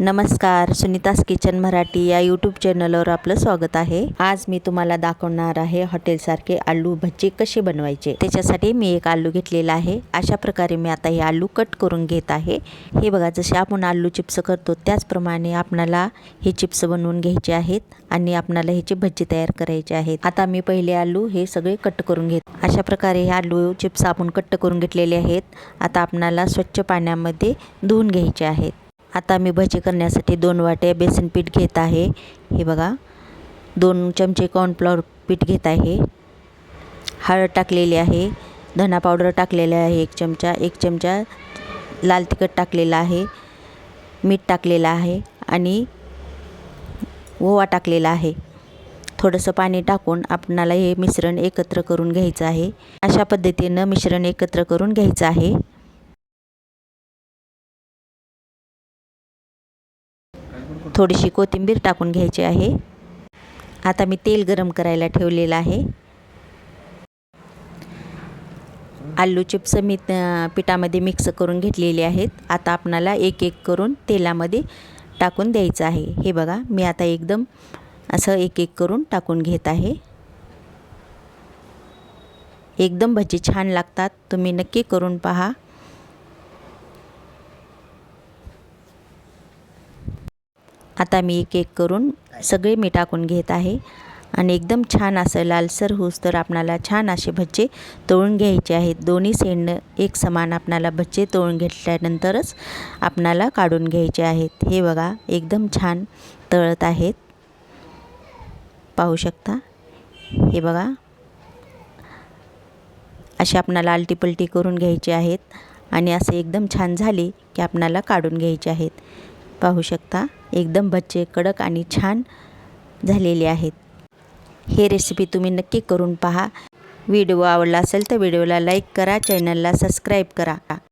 नमस्कार सुनीतास किचन मराठी या यूट्यूब चॅनलवर आपलं स्वागत आहे. आज मी तुम्हाला दाखवणार आहे हॉटेलसारखे आलू भजी कसे बनवायचे. त्याच्यासाठी मी एक आलू घेतलेला आहे. अशा प्रकारे मी आता हे आलू कट करून घेत आहे. हे बघा जसे आपण आलू चिप्स करतो त्याचप्रमाणे आपणाला हे चिप्स बनवून घ्यायचे आहेत आणि आपणाला ह्याची भजी तयार करायची आहेत. आता मी पहिले आलू हे सगळे कट करून घेत. अशा प्रकारे हे आलू चिप्स आपण कट करून घेतलेले आहेत. आता आपणाला स्वच्छ पाण्यामध्ये धुवून घ्यायचे आहेत. आता मी भजी करण्यासाठी दोन वाट्या बेसन पीठ घेत आहे. हे बघा दोन चमचे कॉर्नफ्लॉवर पीठ घेत आहे. हळद टाकलेली आहे धना पावडर टाकलेला आहे एक चमचा एक चमचा लाल तिखट टाकलेला आहे मीठ टाकलेलं आहे आणि ओवा टाकलेला आहे. थोडंसं पाणी टाकून आपणाला हे मिश्रण एकत्र करून घ्यायचं आहे. अशा पद्धतीनं मिश्रण एकत्र करून घ्यायचं आहे. थोडीशी कोथिंबीर टाकून घ्यायची आहे. आता मी तेल गरम करायला ठेवलेलं आहे. आलू चिप्स मी पिठामध्ये मिक्स करून घेतलेले आहेत. आता आपणाला एक एक करून तेलामध्ये टाकून द्यायचं आहे. हे बघा मी आता एकदम असं एक एक करून टाकून घेत आहे. एकदम भजी छान लागतात. तुम्ही नक्की करून पहा. आता मी एक एक करून सगळे मी टाकून घेत आहे. आणि एकदम छान असं लालसर होस तर आपणाला छान असे भज्जे तळून घ्यायचे आहेत. दोन्ही सेंड एक समान आपणाला भज्जे तळून घेतल्यानंतरच आपणाला काढून घ्यायचे आहेत. हे बघा एकदम छान तळत आहेत. पाहू शकता? हे बघा. असे आपणाला आलटीपलटी करून घ्यायचे आहेत. आणि असे एकदम छान झाले की आपणाला काढून घ्यायचे आहेत. पाहू शकता. एकदम बच्चे कडक आणि छान झालेले आहेत. हे रेसिपी तुम्ही नक्की करून पहा. व्हिडिओ आवडला असेल तर व्हिडिओला लाईक करा चॅनलला सबस्क्राईब करा.